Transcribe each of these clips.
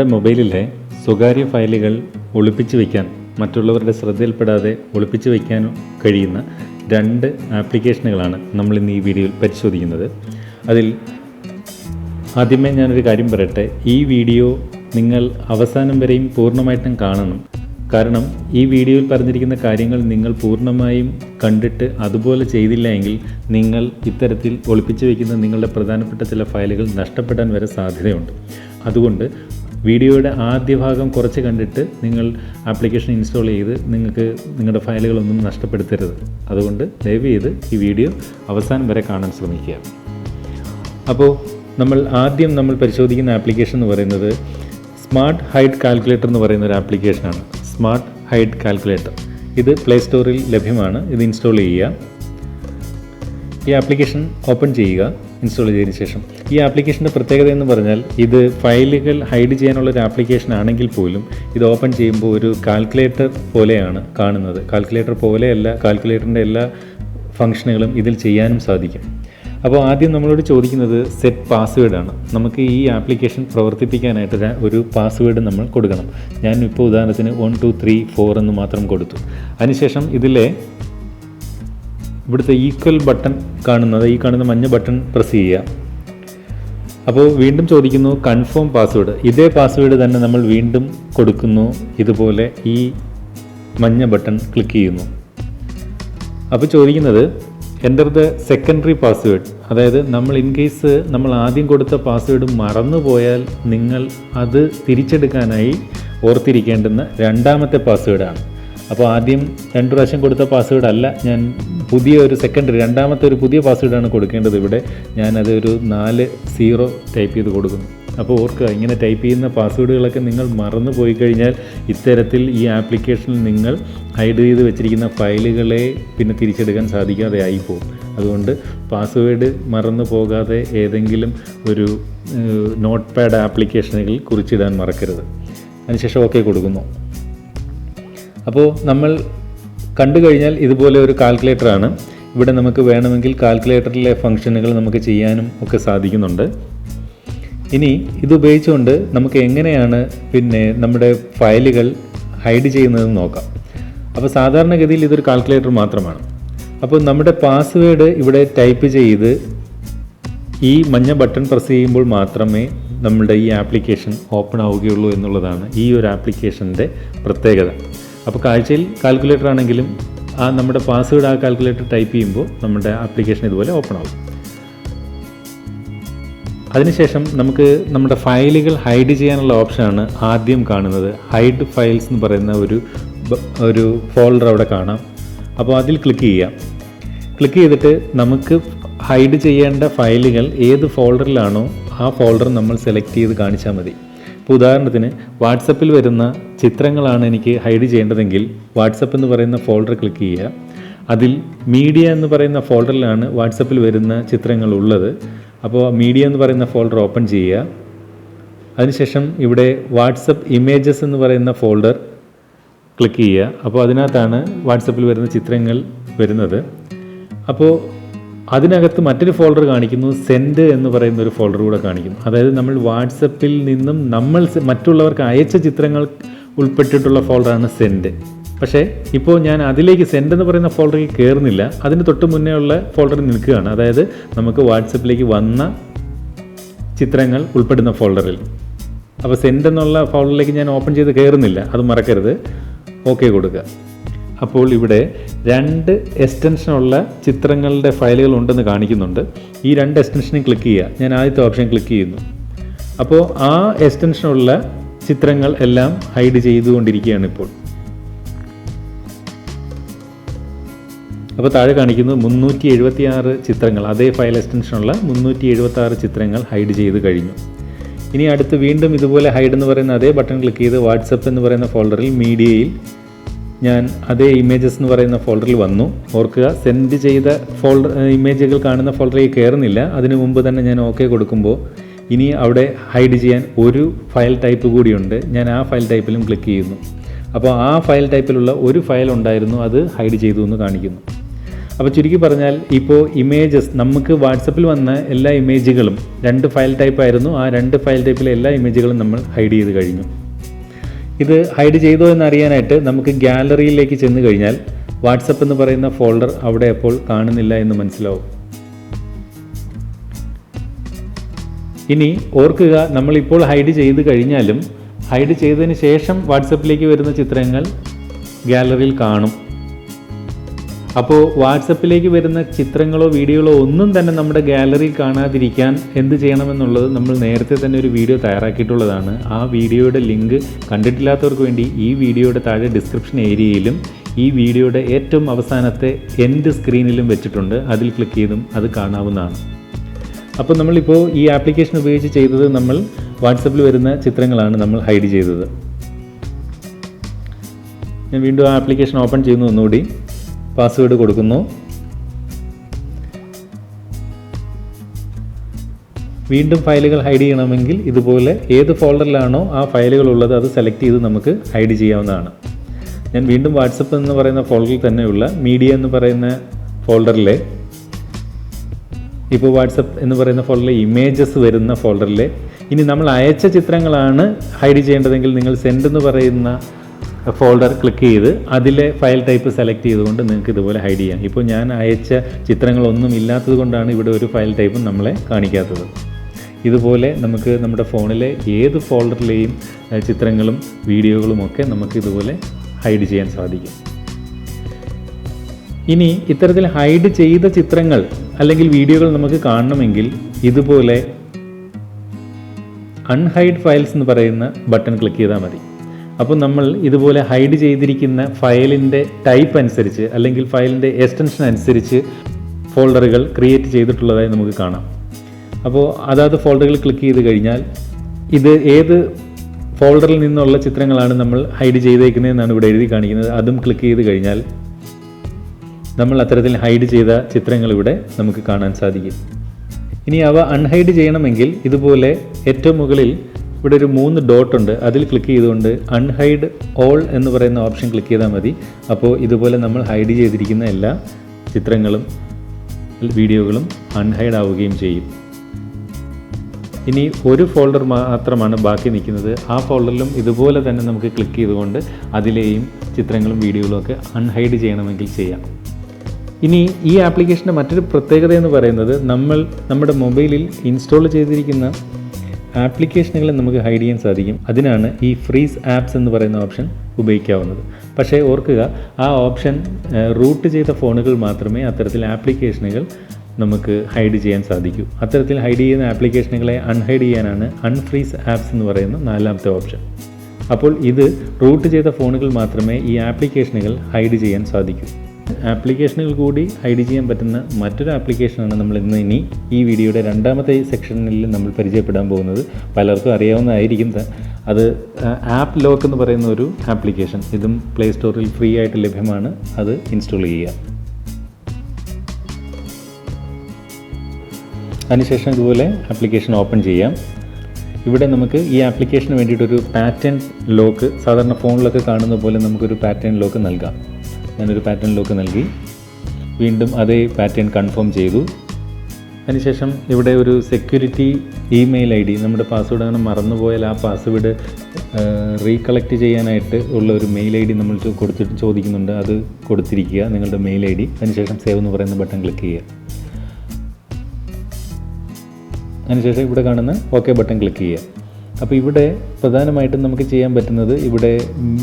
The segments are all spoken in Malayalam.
നമ്മുടെ മൊബൈലിലെ സ്വകാര്യ ഫയലുകൾ ഒളിപ്പിച്ചു വയ്ക്കാൻ മറ്റുള്ളവരുടെ ശ്രദ്ധയിൽപ്പെടാതെ ഒളിപ്പിച്ചു വയ്ക്കാൻ കഴിയുന്ന രണ്ട് ആപ്ലിക്കേഷനുകളാണ് നമ്മൾ ഇന്ന് ഈ വീഡിയോയിൽ പരിശോധിക്കുന്നത്. അതിൽ ആദ്യമേ ഞാനൊരു കാര്യം പറയട്ടെ. ഈ വീഡിയോ നിങ്ങൾ അവസാനം വരെയും പൂർണമായിട്ടും കാണണം. കാരണം ഈ വീഡിയോയിൽ പറഞ്ഞിരിക്കുന്ന കാര്യങ്ങൾ നിങ്ങൾ പൂർണമായും കണ്ടിട്ട് അതുപോലെ ചെയ്തില്ല എങ്കിൽ നിങ്ങൾ ഇത്തരത്തിൽ ഒളിപ്പിച്ചു വയ്ക്കുന്ന നിങ്ങളുടെ പ്രധാനപ്പെട്ട ചില ഫയലുകൾ നഷ്ടപ്പെടാൻ വരെ സാധ്യതയുണ്ട്. അതുകൊണ്ട് വീഡിയോയുടെ ആദ്യ ഭാഗം കുറച്ച് കണ്ടിട്ട് നിങ്ങൾ ആപ്ലിക്കേഷൻ ഇൻസ്റ്റാൾ ചെയ്ത് നിങ്ങൾക്ക് നിങ്ങളുടെ ഫയലുകളൊന്നും നഷ്ടപ്പെടുത്തരുത്. അതുകൊണ്ട് ദയവ് ചെയ്ത് ഈ വീഡിയോ അവസാനം വരെ കാണാൻ ശ്രമിക്കുക. അപ്പോൾ നമ്മൾ ആദ്യം നമ്മൾ പരിശോധിക്കുന്ന ആപ്ലിക്കേഷൻ എന്ന് പറയുന്നത് സ്മാർട്ട് ഹൈറ്റ് കാൽക്കുലേറ്റർ എന്ന് പറയുന്ന ഒരു ആപ്ലിക്കേഷനാണ്. Smart height calculator. ഇത് പ്ലേ സ്റ്റോറിൽ ലഭ്യമാണ്. ഇത് ഇൻസ്റ്റാൾ ചെയ്യുക. ഈ ആപ്ലിക്കേഷൻ ഓപ്പൺ ചെയ്യുക ഇൻസ്റ്റാൾ ചെയ്തതിന് ശേഷം. ഈ ആപ്ലിക്കേഷന്റെ പ്രത്യേകത എന്ന് പറഞ്ഞാൽ ഇത് ഫയലുകൾ ഹൈഡ് ചെയ്യാനുള്ള ഒരു ആപ്ലിക്കേഷൻ ആണെങ്കിൽ പോലും ഇത് ഓപ്പൺ ചെയ്യുമ്പോൾ ഒരു കാൽക്കുലേറ്റർ പോലെയാണ് കാണുന്നത്. കാൽക്കുലേറ്റർ പോലെയല്ല കാൽക്കുലേറ്ററിന്റെ എല്ലാ ഫംഗ്ഷനുകളും ഇതിൽ ചെയ്യാനും സാധിക്കും. അപ്പോൾ ആദ്യം നമ്മളോട് ചോദിക്കുന്നത് സെറ്റ് പാസ്വേഡാണ് നമുക്ക് ഈ ആപ്ലിക്കേഷൻ പ്രവർത്തിപ്പിക്കാനായിട്ട് ഒരു പാസ്വേഡ് നമ്മൾ കൊടുക്കണം. ഞാൻ ഇപ്പോൾ ഉദാഹരണത്തിന് വൺ ടു ത്രീ ഫോർ എന്ന് മാത്രം കൊടുത്തു. അതിനുശേഷം ഇതിലെ ഇവിടുത്തെ ഈക്വൽ ബട്ടൺ കാണുന്നത് ഈ കാണുന്ന മഞ്ഞ ബട്ടൺ പ്രസ് ചെയ്യുക. അപ്പോൾ വീണ്ടും ചോദിക്കുന്നു കൺഫേം പാസ്വേഡ് ഇതേ പാസ്വേഡ് തന്നെ നമ്മൾ വീണ്ടും കൊടുക്കുന്നു ഇതുപോലെ ഈ മഞ്ഞ ബട്ടൺ ക്ലിക്ക് ചെയ്യുന്നു. അപ്പോൾ ചോദിക്കുന്നത് എന്റർ ദ സെക്കൻഡറി പാസ്വേഡ് അതായത് നമ്മൾ ഇൻ കേസ് നമ്മൾ ആദ്യം കൊടുത്ത പാസ്വേഡ് മറന്നു പോയാൽ നിങ്ങൾ അത് തിരിച്ചെടുക്കാനായി ഓർത്തിരിക്കേണ്ടുന്ന രണ്ടാമത്തെ പാസ്വേഡാണ് അപ്പോൾ ആദ്യം രണ്ട് പ്രാവശ്യം കൊടുത്ത പാസ്വേഡ് അല്ല ഞാൻ പുതിയ ഒരു സെക്കൻഡറി രണ്ടാമത്തെ ഒരു പുതിയ പാസ്വേഡാണ് കൊടുക്കേണ്ടത് ഇവിടെ. ഞാനത് ഒരു നാല് സീറോ ടൈപ്പ് ചെയ്ത് കൊടുക്കുന്നു. അപ്പോൾ ഓർക്കുക ഇങ്ങനെ ടൈപ്പ് ചെയ്യുന്ന പാസ്വേഡുകളൊക്കെ നിങ്ങൾ മറന്നു പോയി കഴിഞ്ഞാൽ ഇത്തരത്തിൽ ഈ ആപ്ലിക്കേഷനിൽ നിങ്ങൾ ഹൈഡ് ചെയ്ത് വെച്ചിരിക്കുന്ന ഫയലുകളെ പിന്നെ തിരിച്ചെടുക്കാൻ സാധിക്കാതെ ആയിപ്പോകും അതുകൊണ്ട് പാസ്വേഡ് മറന്നു പോകാതെ ഏതെങ്കിലും ഒരു നോട്ട് പാഡ് ആപ്ലിക്കേഷനുകളിൽ കുറിച്ചിടാൻ മറക്കരുത്. അതിനുശേഷം ഓക്കെ കൊടുക്കുന്നു. അപ്പോൾ നമ്മൾ കണ്ടു കഴിഞ്ഞാൽ ഇതുപോലെ ഒരു കാൽക്കുലേറ്ററാണ് ഇവിടെ നമുക്ക് വേണമെങ്കിൽ കാൽക്കുലേറ്ററിലെ ഫംഗ്ഷനുകൾ നമുക്ക് ചെയ്യാനും ഒക്കെ സാധിക്കുന്നുണ്ട്. ഇനി ഇതുപയോഗിച്ചുകൊണ്ട് നമുക്ക് എങ്ങനെയാണ് പിന്നെ നമ്മുടെ ഫയലുകൾ ഹൈഡ് ചെയ്യുന്നതെന്ന് നോക്കാം. അപ്പോൾ സാധാരണഗതിയിൽ ഇതൊരു കാൽക്കുലേറ്റർ മാത്രമാണ്. അപ്പോൾ നമ്മുടെ പാസ്വേഡ് ഇവിടെ ടൈപ്പ് ചെയ്ത് ഈ മഞ്ഞ ബട്ടൺ പ്രസ് ചെയ്യുമ്പോൾ മാത്രമേ നമ്മുടെ ഈ ആപ്ലിക്കേഷൻ ഓപ്പൺ ആവുകയുള്ളൂ എന്നുള്ളതാണ് ഈ ഒരു ആപ്ലിക്കേഷന്റെ പ്രത്യേകത. അപ്പോൾ കാഴ്ചയിൽ കാൽക്കുലേറ്റർ ആണെങ്കിലും ആ നമ്മുടെ പാസ്വേഡ് ആ കാൽക്കുലേറ്റർ ടൈപ്പ് ചെയ്യുമ്പോൾ നമ്മുടെ ആപ്ലിക്കേഷൻ ഇതുപോലെ ഓപ്പൺ ആവും. അതിനുശേഷം നമുക്ക് നമ്മുടെ ഫയലുകൾ ഹൈഡ് ചെയ്യാനുള്ള ഓപ്ഷനാണ് ആദ്യം കാണുന്നത്. ഹൈഡ് ഫയൽസ് എന്ന് പറയുന്ന ഒരു ഒരു ഫോൾഡർ അവിടെ കാണാം. അപ്പോൾ അതിൽ ക്ലിക്ക് ചെയ്യാം. ക്ലിക്ക് ചെയ്തിട്ട് നമുക്ക് ഹൈഡ് ചെയ്യേണ്ട ഫയലുകൾ ഏത് ഫോൾഡറിലാണോ ആ ഫോൾഡർ നമ്മൾ സെലക്ട് ചെയ്ത് കാണിച്ചാൽ മതി. ഇപ്പോൾ ഉദാഹരണത്തിന് വാട്സപ്പിൽ വരുന്ന ചിത്രങ്ങളാണ് എനിക്ക് ഹൈഡ് ചെയ്യേണ്ടതെങ്കിൽ വാട്സപ്പ് എന്ന് പറയുന്ന ഫോൾഡർ ക്ലിക്ക് ചെയ്യുക. അതിൽ മീഡിയ എന്ന് പറയുന്ന ഫോൾഡറിലാണ് വാട്സപ്പിൽ വരുന്ന ചിത്രങ്ങൾ ഉള്ളത്. അപ്പോൾ മീഡിയ എന്ന് പറയുന്ന ഫോൾഡർ ഓപ്പൺ ചെയ്യുക. അതിനുശേഷം ഇവിടെ വാട്സപ്പ് ഇമേജസ് എന്ന് പറയുന്ന ഫോൾഡർ ക്ലിക്ക് ചെയ്യുക. അപ്പോൾ അതിനകത്താണ് വാട്സപ്പിൽ വരുന്ന ചിത്രങ്ങൾ വരുന്നത്. അപ്പോൾ അതിനകത്ത് മറ്റൊരു ഫോൾഡർ കാണിക്കുന്നു സെൻഡ് എന്ന് പറയുന്ന ഒരു ഫോൾഡർ കൂടെ കാണിക്കുന്നു. അതായത് നമ്മൾ വാട്സപ്പിൽ നിന്നും നമ്മൾ മറ്റുള്ളവർക്ക് അയച്ച ചിത്രങ്ങൾ ഉൾപ്പെട്ടിട്ടുള്ള ഫോൾഡറാണ് സെൻഡ് പക്ഷേ ഇപ്പോൾ ഞാൻ അതിലേക്ക് സെൻഡ് എന്ന് പറയുന്ന ഫോൾഡറിൽ കയറുന്നില്ല അതിന് തൊട്ട് മുന്നേ ഉള്ള ഫോൾഡറിൽ നിൽക്കുകയാണ്. അതായത് നമുക്ക് വാട്സപ്പിലേക്ക് വന്ന ചിത്രങ്ങൾ ഉൾപ്പെടുന്ന ഫോൾഡറിൽ അപ്പോൾ സെൻഡ് എന്നുള്ള ഫോൾഡറിലേക്ക് ഞാൻ ഓപ്പൺ ചെയ്ത് കയറുന്നില്ല അത് മറക്കരുത്. ഓക്കെ കൊടുക്കുക. അപ്പോൾ ഇവിടെ രണ്ട് എക്സ്റ്റൻഷനുള്ള ചിത്രങ്ങളുടെ ഫയലുകൾ ഉണ്ടെന്ന് കാണിക്കുന്നുണ്ട്. ഈ രണ്ട് എക്സ്റ്റൻഷനും ക്ലിക്ക് ചെയ്യുക. ഞാൻ ആദ്യത്തെ ഓപ്ഷൻ ക്ലിക്ക് ചെയ്യുന്നു. അപ്പോൾ ആ എക്സ്റ്റൻഷനുള്ള ചിത്രങ്ങൾ എല്ലാം ഹൈഡ് ചെയ്തുകൊണ്ടിരിക്കുകയാണ് ഇപ്പോൾ. അപ്പോൾ താഴെ കാണിക്കുന്നത് മുന്നൂറ്റി എഴുപത്തി ആറ് ചിത്രങ്ങൾ. അതേ ഫയൽ എക്സ്റ്റൻഷനുള്ള മുന്നൂറ്റി എഴുപത്തി ആറ് ചിത്രങ്ങൾ ഹൈഡ് ചെയ്ത് കഴിഞ്ഞു. ഇനി അടുത്ത് വീണ്ടും ഇതുപോലെ ഹൈഡ് എന്ന് പറയുന്ന അതേ ബട്ടൺ ക്ലിക്ക് ചെയ്ത് വാട്സപ്പ് എന്ന് പറയുന്ന ഫോൾഡറിൽ മീഡിയയിൽ ഞാൻ അതേ ഇമേജസ് എന്ന് പറയുന്ന ഫോൾഡറിൽ വന്നു. ഓർക്കുക സെൻഡ് ചെയ്ത ഫോൾഡർ ഇമേജുകൾ കാണുന്ന ഫോൾഡറിൽ കയറുന്നില്ല അതിനു മുമ്പ് തന്നെ ഞാൻ ഓക്കെ കൊടുക്കുമ്പോൾ ഇനി അവിടെ ഹൈഡ് ചെയ്യാൻ ഒരു ഫയൽ ടൈപ്പ് കൂടിയുണ്ട്. ഞാൻ ആ ഫയൽ ടൈപ്പിലും ക്ലിക്ക് ചെയ്യുന്നു. അപ്പോൾ ആ ഫയൽ ടൈപ്പിലുള്ള ഒരു ഫയൽ ഉണ്ടായിരുന്നു അത് ഹൈഡ് ചെയ്തു എന്ന് കാണിക്കുന്നു. അപ്പോൾ ചുരുക്കി പറഞ്ഞാൽ ഇപ്പോൾ ഇമേജസ് നമുക്ക് വാട്സപ്പിൽ വന്ന എല്ലാ ഇമേജുകളും രണ്ട് ഫയൽ ടൈപ്പായിരുന്നു ആ രണ്ട് ഫയൽ ടൈപ്പിലെ എല്ലാ ഇമേജുകളും നമ്മൾ ഹൈഡ് ചെയ്ത് കഴിഞ്ഞു. ഇത് ഹൈഡ് ചെയ്തോ എന്ന് അറിയാനായിട്ട് നമുക്ക് ഗാലറിയിലേക്ക് ചെന്ന് കഴിഞ്ഞാൽ വാട്സപ്പ് എന്ന് പറയുന്ന ഫോൾഡർ അവിടെ അപ്പോൾ കാണുന്നില്ല എന്ന് മനസ്സിലാവും. ഇനി ഓർക്കുക നമ്മളിപ്പോൾ ഹൈഡ് ചെയ്ത് കഴിഞ്ഞാലും ഹൈഡ് ചെയ്തതിന് ശേഷം വാട്സപ്പിലേക്ക് വരുന്ന ചിത്രങ്ങൾ ഗാലറിയിൽ കാണും. അപ്പോൾ വാട്സപ്പിലേക്ക് വരുന്ന ചിത്രങ്ങളോ വീഡിയോകളോ ഒന്നും തന്നെ നമ്മുടെ ഗാലറിയിൽ കാണാതിരിക്കാൻ എന്ത് ചെയ്യണമെന്നുള്ളത് നമ്മൾ നേരത്തെ തന്നെ ഒരു വീഡിയോ തയ്യാറാക്കിയിട്ടുള്ളതാണ്. ആ വീഡിയോയുടെ ലിങ്ക് കണ്ടിട്ടില്ലാത്തവർക്ക് വേണ്ടി ഈ വീഡിയോയുടെ താഴെ ഡിസ്ക്രിപ്ഷൻ ഏരിയയിലും ഈ വീഡിയോയുടെ ഏറ്റവും അവസാനത്തെ എൻഡ് സ്ക്രീനിലും വെച്ചിട്ടുണ്ട്. അതിൽ ക്ലിക്ക് ചെയ്തും അത് കാണാവുന്നതാണ്. അപ്പോൾ നമ്മളിപ്പോൾ ഈ ആപ്ലിക്കേഷൻ ഉപയോഗിച്ച് ചെയ്തത് നമ്മൾ വാട്സപ്പിൽ വരുന്ന ചിത്രങ്ങളാണ് നമ്മൾ ഹൈഡ് ചെയ്തത്. ഞാൻ വീണ്ടും ആ ആപ്ലിക്കേഷൻ ഓപ്പൺ ചെയ്യുന്നു ഒന്നുകൂടി. പാസ്വേഡ് കൊടുക്കുന്നു. വീണ്ടും ഫയലുകൾ ഹൈഡ് ചെയ്യണമെങ്കിൽ ഇതുപോലെ ഏത് ഫോൾഡറിലാണോ ആ ഫയലുകൾ ഉള്ളത് അത് സെലക്ട് ചെയ്ത് നമുക്ക് ഹൈഡ് ചെയ്യാവുന്നതാണ്. ഞാൻ വീണ്ടും വാട്സപ്പ് എന്ന് പറയുന്ന ഫോൾഡറിൽ തന്നെയുള്ള മീഡിയ എന്ന് പറയുന്ന ഫോൾഡറിലെ ഇപ്പോൾ വാട്സപ്പ് എന്ന് പറയുന്ന ഫോൾഡറിലെ ഇമേജസ് വരുന്ന ഫോൾഡറിലെ ഇനി നമ്മൾ അയച്ച ചിത്രങ്ങളാണ് ഹൈഡ് ചെയ്യേണ്ടതെങ്കിൽ നിങ്ങൾ സെൻഡ് എന്ന് പറയുന്ന ഫോൾഡർ ക്ലിക്ക് ചെയ്ത് അതിലെ ഫയൽ ടൈപ്പ് സെലക്ട് ചെയ്തുകൊണ്ട് നിങ്ങൾക്ക് ഇതുപോലെ ഹൈഡ് ചെയ്യാം. ഇപ്പോൾ ഞാൻ അയച്ച ചിത്രങ്ങളൊന്നും ഇല്ലാത്തത് കൊണ്ടാണ് ഇവിടെ ഒരു ഫയൽ ടൈപ്പും നമ്മളെ കാണിക്കാത്തത്. ഇതുപോലെ നമുക്ക് നമ്മുടെ ഫോണിലെ ഏത് ഫോൾഡറിലെയും ചിത്രങ്ങളും വീഡിയോകളും ഒക്കെ നമുക്ക് ഇതുപോലെ ഹൈഡ് ചെയ്യാൻ സാധിക്കും. ഇനി ഇത്തരത്തിൽ ഹൈഡ് ചെയ്ത ചിത്രങ്ങൾ അല്ലെങ്കിൽ വീഡിയോകൾ നമുക്ക് കാണണമെങ്കിൽ ഇതുപോലെ അൺഹൈഡ് ഫയൽസ് എന്ന് പറയുന്ന ബട്ടൺ ക്ലിക്ക് ചെയ്താൽ മതി. അപ്പോൾ നമ്മൾ ഇതുപോലെ ഹൈഡ് ചെയ്തിരിക്കുന്ന ഫയലിന്റെ ടൈപ്പ് അനുസരിച്ച് അല്ലെങ്കിൽ ഫയലിന്റെ എക്സ്റ്റൻഷൻ അനുസരിച്ച് ഫോൾഡറുകൾ ക്രിയേറ്റ് ചെയ്തിട്ടുള്ളതായി നമുക്ക് കാണാം. അപ്പോൾ അതാത് ഫോൾഡറുകൾ ക്ലിക്ക് ചെയ്ത് കഴിഞ്ഞാൽ ഇത് ഏത് ഫോൾഡറിൽ നിന്നുള്ള ചിത്രങ്ങളാണ് നമ്മൾ ഹൈഡ് ചെയ്തേക്കുന്നതെന്നാണ് ഇവിടെ എഴുതി കാണിക്കുന്നത്. അതും ക്ലിക്ക് ചെയ്ത് കഴിഞ്ഞാൽ നമ്മൾ അത്തരത്തിൽ ഹൈഡ് ചെയ്ത ചിത്രങ്ങൾ ഇവിടെ നമുക്ക് കാണാൻ സാധിക്കും. ഇനി അവ അൺഹൈഡ് ചെയ്യണമെങ്കിൽ ഇതുപോലെ ഏറ്റവും മുകളിൽ ഇവിടെ ഒരു മൂന്ന് ഡോട്ട് ഉണ്ട്. അതിൽ ക്ലിക്ക് ചെയ്തുകൊണ്ട് അൺഹൈഡ് ഓൾ എന്ന് പറയുന്ന ഓപ്ഷൻ ക്ലിക്ക് ചെയ്താൽ മതി. അപ്പോൾ ഇതുപോലെ നമ്മൾ ഹൈഡ് ചെയ്തിരിക്കുന്ന എല്ലാ ചിത്രങ്ങളും വീഡിയോകളും അൺഹൈഡ് ആവുകയും ചെയ്യും. ഇനി ഒരു ഫോൾഡർ മാത്രമാണ് ബാക്കി നിൽക്കുന്നത്. ആ ഫോൾഡറിലും ഇതുപോലെ തന്നെ നമുക്ക് ക്ലിക്ക് ചെയ്തുകൊണ്ട് അതിലെയും ചിത്രങ്ങളും വീഡിയോകളും ഒക്കെ അൺഹൈഡ് ചെയ്യണമെങ്കിൽ ചെയ്യാം. ഇനി ഈ ആപ്ലിക്കേഷന്റെ മറ്റൊരു പ്രത്യേകത എന്ന് പറയുന്നത് നമ്മൾ നമ്മുടെ മൊബൈലിൽ ഇൻസ്റ്റാൾ ചെയ്തിരിക്കുന്ന ആപ്ലിക്കേഷനുകളെ നമുക്ക് ഹൈഡ് ചെയ്യാൻ സാധിക്കും. അതിനാണ് ഈ ഫ്രീസ് ആപ്സ് എന്ന് പറയുന്ന ഓപ്ഷൻ ഉപയോഗിക്കാവുന്നത്. പക്ഷേ ഓർക്കുക ആ ഓപ്ഷൻ റൂട്ട് ചെയ്ത ഫോണുകൾ മാത്രമേ അത്തരത്തിൽ ആപ്ലിക്കേഷനുകൾ നമുക്ക് ഹൈഡ് ചെയ്യാൻ സാധിക്കൂ. അത്തരത്തിൽ ഹൈഡ് ചെയ്യുന്ന ആപ്ലിക്കേഷനുകളെ അൺഹൈഡ് ചെയ്യാനാണ് അൺഫ്രീസ് ആപ്സ് എന്ന് പറയുന്ന നാലാമത്തെ ഓപ്ഷൻ അപ്പോൾ ഇത് റൂട്ട് ചെയ്ത ഫോണുകൾ മാത്രമേ ഈ ആപ്ലിക്കേഷനുകൾ ഹൈഡ് ചെയ്യാൻ സാധിക്കൂ. ആപ്ലിക്കേഷനുകൾ കൂടി ഹൈഡ് ചെയ്യാൻ പറ്റുന്ന മറ്റൊരു ആപ്ലിക്കേഷനാണ് നമ്മൾ ഇന്ന് ഇനി ഈ വീഡിയോയുടെ രണ്ടാമത്തെ സെക്ഷനിൽ നമ്മൾ പരിചയപ്പെടാൻ പോകുന്നത്. പലർക്കും അറിയാവുന്നതായിരിക്കും അത് ആപ്പ് ലോക്ക് എന്ന് പറയുന്ന ഒരു ആപ്ലിക്കേഷൻ. ഇതും പ്ലേ സ്റ്റോറിൽ ഫ്രീ ആയിട്ട് ലഭ്യമാണ്. അത് ഇൻസ്റ്റാൾ ചെയ്യുക. അതിനുശേഷം ഇതുപോലെ ആപ്ലിക്കേഷൻ ഓപ്പൺ ചെയ്യാം. ഇവിടെ നമുക്ക് ഈ ആപ്ലിക്കേഷന് വേണ്ടിയിട്ടൊരു പാറ്റേൺ ലോക്ക് സാധാരണ ഫോണിലൊക്കെ കാണുന്ന പോലെ നമുക്കൊരു പാറ്റേൺ ലോക്ക് നൽകാം. ഞാനൊരു പാറ്റേൺ ലോക്ക് നൽകി. വീണ്ടും അതേ പാറ്റേൺ കൺഫേം ചെയ്തു. അതിനുശേഷം ഇവിടെ ഒരു സെക്യൂരിറ്റി ഇമെയിൽ ഐ ഡി നമ്മുടെ പാസ്വേഡ് അങ്ങനെ മറന്നുപോയാൽ ആ പാസ്വേഡ് റീകളക്ട് ചെയ്യാനായിട്ട് ഉള്ള ഒരു മെയിൽ ഐ ഡി നമ്മൾ കൊടുത്തിട്ട് ചോദിക്കുന്നുണ്ട്. അത് കൊടുത്തിരിക്കുക നിങ്ങളുടെ മെയിൽ ഐ ഡി അതിനുശേഷം സേവ് എന്ന് പറയുന്ന ബട്ടൺ ക്ലിക്ക് ചെയ്യുക. അതിനുശേഷം ഇവിടെ കാണുന്ന ഓക്കെ ബട്ടൺ ക്ലിക്ക് ചെയ്യുക. അപ്പോൾ ഇവിടെ പ്രധാനമായിട്ടും നമുക്ക് ചെയ്യാൻ പറ്റുന്നത് ഇവിടെ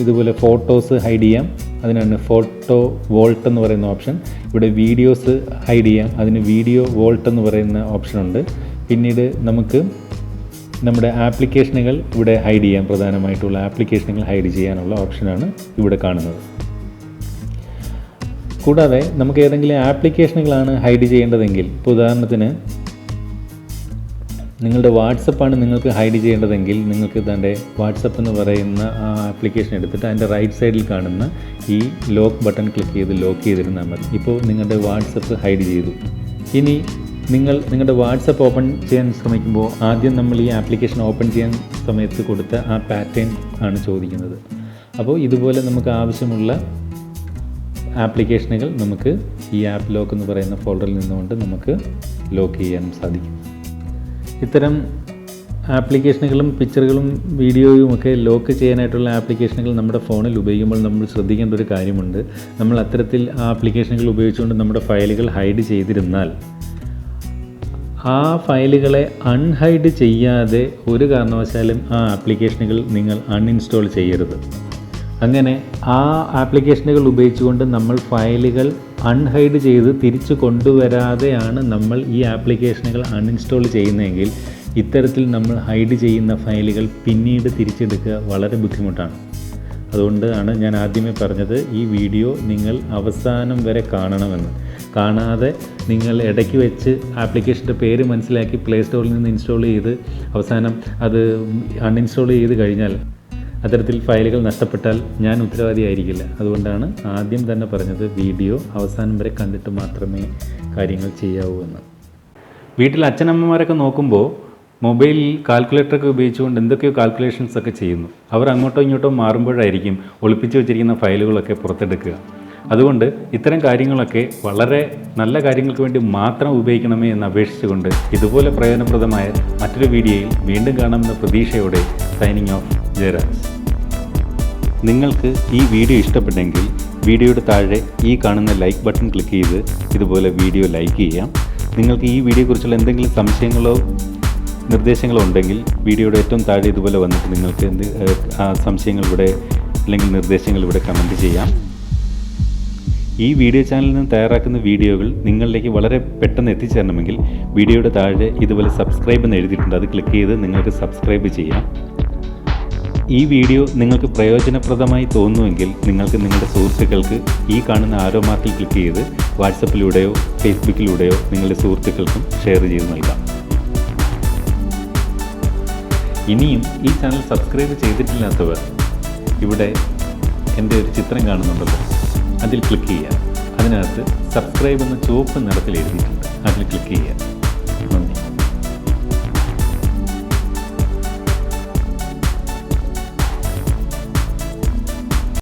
ഇതുപോലെ ഫോട്ടോസ് ഹൈഡ് ചെയ്യാം. അതിനാണ് ഫോട്ടോ വോൾട്ട് എന്ന് പറയുന്ന ഓപ്ഷൻ. ഇവിടെ വീഡിയോസ് ഹൈഡ് ചെയ്യാം. അതിന് വീഡിയോ വോൾട്ട് എന്ന് പറയുന്ന ഓപ്ഷനുണ്ട് പിന്നീട് നമുക്ക് നമ്മുടെ ആപ്ലിക്കേഷനുകൾ ഇവിടെ ഹൈഡ് ചെയ്യാം. പ്രധാനമായിട്ടുള്ള ആപ്ലിക്കേഷനുകൾ ഹൈഡ് ചെയ്യാനുള്ള ഓപ്ഷനാണ് ഇവിടെ കാണുന്നത്. കൂടാതെ നമുക്ക് ഏതെങ്കിലും ആപ്ലിക്കേഷനുകളാണ് ഹൈഡ് ചെയ്യേണ്ടതെങ്കിൽ ഇപ്പോൾ ഉദാഹരണത്തിന് നിങ്ങളുടെ വാട്സപ്പാണ് നിങ്ങൾക്ക് ഹൈഡ് ചെയ്യേണ്ടതെങ്കിൽ നിങ്ങൾക്ക് തന്റെ വാട്സപ്പ് എന്ന് പറയുന്ന ആ ആപ്ലിക്കേഷൻ എടുത്തിട്ട് അതിന്റെ റൈറ്റ് സൈഡിൽ കാണുന്ന ഈ ലോക്ക് ബട്ടൺ ക്ലിക്ക് ചെയ്ത് ലോക്ക് ചെയ്തിരുന്നാൽ മതി. ഇപ്പോൾ നിങ്ങളുടെ വാട്സപ്പ് ഹൈഡ് ചെയ്തു. ഇനി നിങ്ങൾ നിങ്ങളുടെ വാട്സപ്പ് ഓപ്പൺ ചെയ്യാൻ ശ്രമിക്കുമ്പോൾ ആദ്യം നമ്മൾ ഈ ആപ്ലിക്കേഷൻ ഓപ്പൺ ചെയ്യാൻ സമയത്ത് കൊടുത്ത ആ പാറ്റേൺ ആണ് ചോദിക്കുന്നത്. അപ്പോൾ ഇതുപോലെ നമുക്ക് ആവശ്യമുള്ള ആപ്ലിക്കേഷനുകൾ നമുക്ക് ഈ ആപ്പ് ലോക്ക് എന്ന് പറയുന്ന ഫോൾഡറിൽ നിന്നുകൊണ്ട് നമുക്ക് ലോക്ക് ചെയ്യാൻ സാധിക്കും. ഇത്തരം ആപ്ലിക്കേഷനുകളും പിക്ചറുകളും വീഡിയോയും ഒക്കെ ലോക്ക് ചെയ്യാനായിട്ടുള്ള ആപ്ലിക്കേഷനുകൾ നമ്മുടെ ഫോണിൽ ഉപയോഗിക്കുമ്പോൾ നമ്മൾ ശ്രദ്ധിക്കേണ്ട ഒരു കാര്യമുണ്ട്. നമ്മൾ അത്തരത്തിൽ ആ ആപ്ലിക്കേഷനുകൾ ഉപയോഗിച്ചുകൊണ്ട് നമ്മുടെ ഫയലുകൾ ഹൈഡ് ചെയ്തിരുന്നാൽ ആ ഫയലുകളെ അൺഹൈഡ് ചെയ്യാതെ ഒരു കാരണവശാലും ആ ആപ്ലിക്കേഷനുകൾ നിങ്ങൾ അൺഇൻസ്റ്റാൾ ചെയ്യരുത്. അങ്ങനെ ആ ആപ്ലിക്കേഷനുകൾ ഉപയോഗിച്ചുകൊണ്ട് നമ്മൾ ഫയലുകൾ അൺഹൈഡ് ചെയ്ത് തിരിച്ചു കൊണ്ടുവരാതെയാണ് നമ്മൾ ഈ ആപ്ലിക്കേഷനുകൾ അൺഇൻസ്റ്റാൾ ചെയ്യുന്നതെങ്കിൽ ഇത്തരത്തിൽ നമ്മൾ ഹൈഡ് ചെയ്യുന്ന ഫയലുകൾ പിന്നീട് തിരിച്ചെടുക്കുക വളരെ ബുദ്ധിമുട്ടാണ്. അതുകൊണ്ടാണ് ഞാൻ ആദ്യമേ പറഞ്ഞത് ഈ വീഡിയോ നിങ്ങൾ അവസാനം വരെ കാണണമെന്ന്. കാണാതെ നിങ്ങൾ ഇടയ്ക്ക് വെച്ച് ആപ്ലിക്കേഷന്റെ പേര് മനസ്സിലാക്കി പ്ലേ സ്റ്റോറിൽ നിന്ന് ഇൻസ്റ്റാൾ ചെയ്ത് അവസാനം അത് അൺഇൻസ്റ്റാൾ ചെയ്ത് കഴിഞ്ഞാൽ അത്തരത്തിൽ ഫയലുകൾ നഷ്ടപ്പെട്ടാൽ ഞാൻ ഉത്തരവാദിയായിരിക്കില്ല. അതുകൊണ്ടാണ് ആദ്യം തന്നെ പറഞ്ഞത് വീഡിയോ അവസാനം വരെ കണ്ടിട്ട് മാത്രമേ കാര്യങ്ങൾ ചെയ്യാവൂ എന്ന്. വീട്ടിൽ അച്ഛനമ്മമാരൊക്കെ നോക്കുമ്പോൾ മൊബൈലിൽ കാൽക്കുലേറ്ററൊക്കെ ഉപയോഗിച്ചുകൊണ്ട് എന്തൊക്കെയോ കാൽക്കുലേഷൻസ് ഒക്കെ ചെയ്യുന്നു. അവർ അങ്ങോട്ടോ ഇങ്ങോട്ടോ മാറുമ്പോഴായിരിക്കും ഒളിപ്പിച്ചു വെച്ചിരിക്കുന്ന ഫയലുകളൊക്കെ പുറത്തെടുക്കുക. അതുകൊണ്ട് ഇത്തരം കാര്യങ്ങളൊക്കെ വളരെ നല്ല കാര്യങ്ങൾക്ക് വേണ്ടി മാത്രം ഉപയോഗിക്കണമേ എന്ന് അപേക്ഷിച്ചുകൊണ്ട് ഇതുപോലെ പ്രയോജനപ്രദമായ മറ്റൊരു വീഡിയോയിൽ വീണ്ടും കാണാമെന്ന പ്രതീക്ഷയോടെ സൈനിങ് ഓഫ് ജയരാജ്. നിങ്ങൾക്ക് ഈ വീഡിയോ ഇഷ്ടപ്പെട്ടെങ്കിൽ വീഡിയോയുടെ താഴെ ഈ കാണുന്ന ലൈക്ക് ബട്ടൺ ക്ലിക്ക് ചെയ്ത് ഇതുപോലെ വീഡിയോ ലൈക്ക് ചെയ്യാം. നിങ്ങൾക്ക് ഈ വീഡിയോയെക്കുറിച്ചുള്ള എന്തെങ്കിലും സംശയങ്ങളോ നിർദ്ദേശങ്ങളോ ഉണ്ടെങ്കിൽ വീഡിയോയുടെ ഏറ്റവും താഴെ ഇതുപോലെ വന്നിട്ട് നിങ്ങൾക്ക് എന്ത് സംശയങ്ങൾ ഇവിടെ അല്ലെങ്കിൽ നിർദ്ദേശങ്ങൾ ഇവിടെ കമന്റ് ചെയ്യാം. ഈ വീഡിയോ ചാനലിൽ നിന്ന് തയ്യാറാക്കുന്ന വീഡിയോകൾ നിങ്ങളിലേക്ക് വളരെ പെട്ടെന്ന് എത്തിച്ചേരണമെങ്കിൽ വീഡിയോയുടെ താഴെ ഇതുപോലെ സബ്സ്ക്രൈബ് എന്ന് എഴുതിയിട്ടുണ്ട്. അത് ക്ലിക്ക് ചെയ്ത് നിങ്ങൾക്ക് സബ്സ്ക്രൈബ് ചെയ്യാം. ഈ വീഡിയോ നിങ്ങൾക്ക് പ്രയോജനപ്രദമായി തോന്നുമെങ്കിൽ നിങ്ങൾക്ക് നിങ്ങളുടെ സുഹൃത്തുക്കൾക്ക് ഈ കാണുന്ന ആരോ മാർക്കിൽ ക്ലിക്ക് ചെയ്ത് വാട്സപ്പിലൂടെയോ ഫേസ്ബുക്കിലൂടെയോ നിങ്ങളുടെ സുഹൃത്തുക്കൾക്കും ഷെയർ ചെയ്ത് നൽകാം. ഇനിയും ഈ ചാനൽ സബ്സ്ക്രൈബ് ചെയ്തിട്ടില്ലാത്തവർ ഇവിടെ എന്റെ ഒരു ചിത്രം കാണുന്നുണ്ടല്ലോ. അതിൽ ക്ലിക്ക് ചെയ്യുക. അതിനകത്ത് സബ്സ്ക്രൈബ് എന്ന ചുവപ്പ് നിറത്തിൽ എഴുതിയിട്ടുണ്ട് അതിൽ ക്ലിക്ക് ചെയ്യുക.